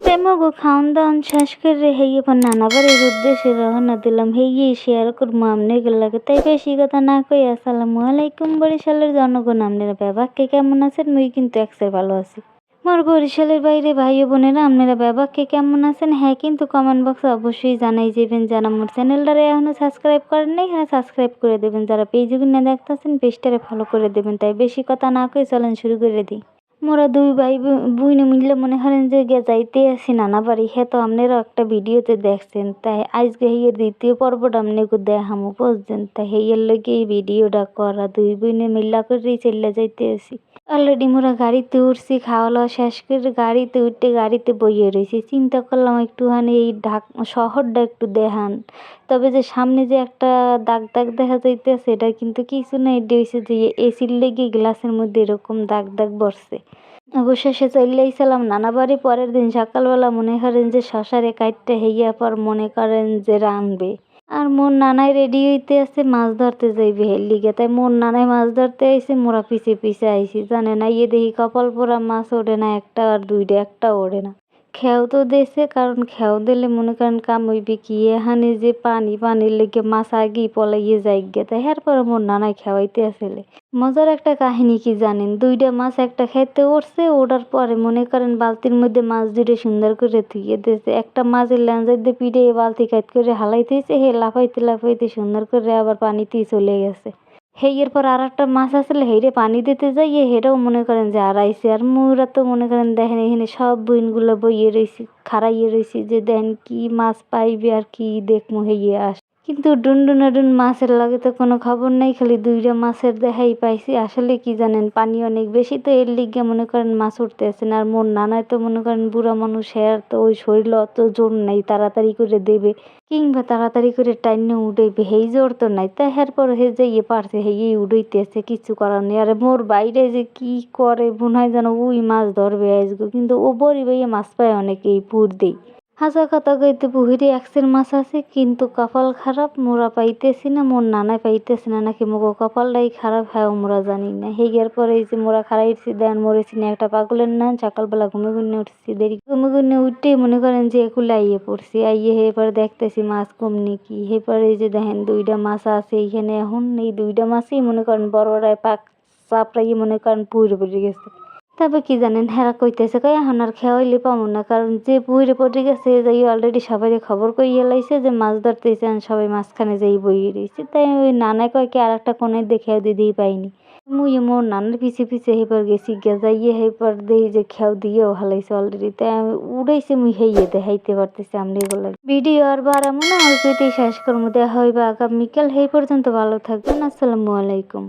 প্রেমগো খাওন দাওন শেষ করে হেয়ে পর নানা বাড়ির উদ্দেশ্যে রওনা দিলাম। হেয়ে শেয়ার করব আমনে লাগে। তাই বেশি কথা না কই আসসালামু আলাইকুম বরিশালের জনগণ। আপনারা ব্যাপারকে কেমন আছেন? মুই কিন্তু একসের ভালো আছি। মোর বরিশালের বাইরে ভাই ও বোনেরা আপনারা ব্যাপারকে কেমন আছেন? হ্যাঁ কিন্তু কমেন্ট বক্সে অবশ্যই জানাই যাবেন যারা মোর চ্যানেলটারে এখনও সাবস্ক্রাইব করেন নাই এখানে সাবস্ক্রাইব করে দেবেন। যারা পেজে কিনে দেখতেছেন পেজটারে ফলো করে দেবেন। তাই বেশি কথা না কই চলেন শুরু করে দিই। মোরা দুই ভাই বুইনে মিললে মনে করেন যে যাইতে আসি নানা বাড়ি। হ্যাঁ তো আপনারাও একটা ভিডিওতে দেখছেন। তাই আজকে হেয়ের দ্বিতীয় পর্বটা আপনাকে দেখামো, বুঝছেন? তাই হেয়ের লগে এই ভিডিওটা করা। দুই বুইনে মিল্লা করেই চলে যাইতে আসি। অলরেডি মোরা গাড়িতে উঠছি খাওয়া দাওয়া শেষ করে গাড়িতে উঠতে গাড়িতে বইয়ে রয়েছি চিন্তা করলাম একটুখানি এই ঢাক শহরটা একটু দেখান। তবে যে সামনে যে একটা দাগ দাগ দেখা যাইতেছে, এটা কিন্তু কিছু না, এটা যে এসির লেগে গ্লাসের মধ্যে এরকম দাগ দাগ বসছে। অবশেষে চলে আইসালাম নানা বাড়ি পরের দিন সকালবেলা মনে করেন যে শশারে কাটতে হইয়া পর মনে করেন যে রানবে। আর মোর নানাই রেডি হইতে আছে, মাছ ধরতে যাইবে হের লিগে। তাই মোর নানাই মাছ ধরতে আইসে মোরা পিছে পিছে আইছি। জানে না ইয়ে দেখি কপাল পোড়া মাছ ওড়ে না, একটা আর দুইটা, একটা ওড়ে না। খেও তো দেছে, কারণ খেও দিলে মনে করেন কাম হইবে কি? এখানে যে পানি, পানির লেগে মাছ আগেই পলাইয়ে যাই গে তাই পরে মোর নানাই খেওয়াইতে আসলে। মজার একটা কাহিনী কি জানেন? দুইটা মাছ একটা খেতে উঠছে ওঠার পরে মনে করেন বালতির মধ্যে মাছ দুটো সুন্দর করে ধুইয়ে দিয়েছে। একটা মাছের ল্যাঞ্জার দিয়ে পিঠে বালতি কাট করে হালাইতেছে হে লাফাইতে লাফাইতে সুন্দর করে আবার পানিতেই চলে গেছে। হেয়ের পর আর একটা মাছ আসলে হেরে পানি দিতে যাই হেরাও মনে করেন যে আর আইসি আর মুরা তো মনে করেন দেখেন এখানে সব বইনগুলো বইয়ে রয়েছি, খাড়াইয়ে রয়েছি, যে দেন কি মাছ পাইবে আর কি দেখমু হেয়ে আস কিন্তু ডুনডুনাডুন মাছের লাগে তো কোনো খবর নেই, খালি দুইটা মাছের দেখাই পাইছি। আসলে কি জানেন, পানি অনেক বেশি, তো এর লিগে মনে করেন মাছ উঠতে আসেন আর মোর নানায় তো মনে করেন বুড়া মানুষ হ্যার তো ওই শরীরে অত জোর নাই, তাড়াতাড়ি করে দেবে। কিংবা তাড়াতাড়ি করে টাইনে উঠাইবে, হেই জোর তো নাই। তা হের পর হে যাইয়ে পারছে হেই উড়াইতেছে কিছু করার নেই। আর মোর বাইরে যে কি করে, মনে হয় যেন ওই মাছ ধরবে আজকে কিন্তু ও বড়ি মাছ পায় অনেকেই, পুর দেই। হাসা কথা কইতে পুকুরে একশের মাছ আছে, কিন্তু কপাল খারাপ, মোরা পাইতেছি না, মোর নানাই পাইতেছি না, নাকি মোগো কপালটাই খারাপ হ্যাঁ মোরা জানি না। হেগের পরে এই যে মোরা খারাইছি দেন মরেছি না, একটা পাগলের না সকালবেলা ঘুমে ঘুমে উঠছি। দেরি ঘুমে ঘুমে উঠতেই মনে করেন যে একুলে আইয়ে পড়ছি। আইয়ে হে পরে দেখতেছি মাছ কমনি কি। হে পরে যে দেখেন দুইটা মাছ আছে এইখানে এখন। এই দুইটা মাছই মনে করেন বড়রাই পাক চাপড়াইয়ে মনে করেন পুরে পড়ে গেছে। তবে কি জানেন, হেরা কইতেছে কই, এখন আর খেয়াইলে পাবো না। কারণ যে বইরে পড়ে গেছে যাই অলরেডি সবাই খবর কইয়ে লাইছে যে মাছ ধরতেছে সবাই মাঝখানে যাই বইয়ে রয়েছে তাই ওই নানায় কয় কি আর একটা কোনে দেখেও দিতেই পাইনি। মুই মোর নানার পিছে পিছে হেপার গেছি গে যাইয়ে হেপার দেই যে খেয়াও দিয়েও হালাইছে অলরেডি তাই আমি উড়াইছে, মুই হেইয়ে দেখাইতে পারতেছি আমি এগুলো। ভিডিও আর বাড়াবো না, অল্পতেই শেষ করব দেখা হইবে আগামীকাল, হেই পর্যন্ত ভালো থাকবেন। আসসালামু আলাইকুম।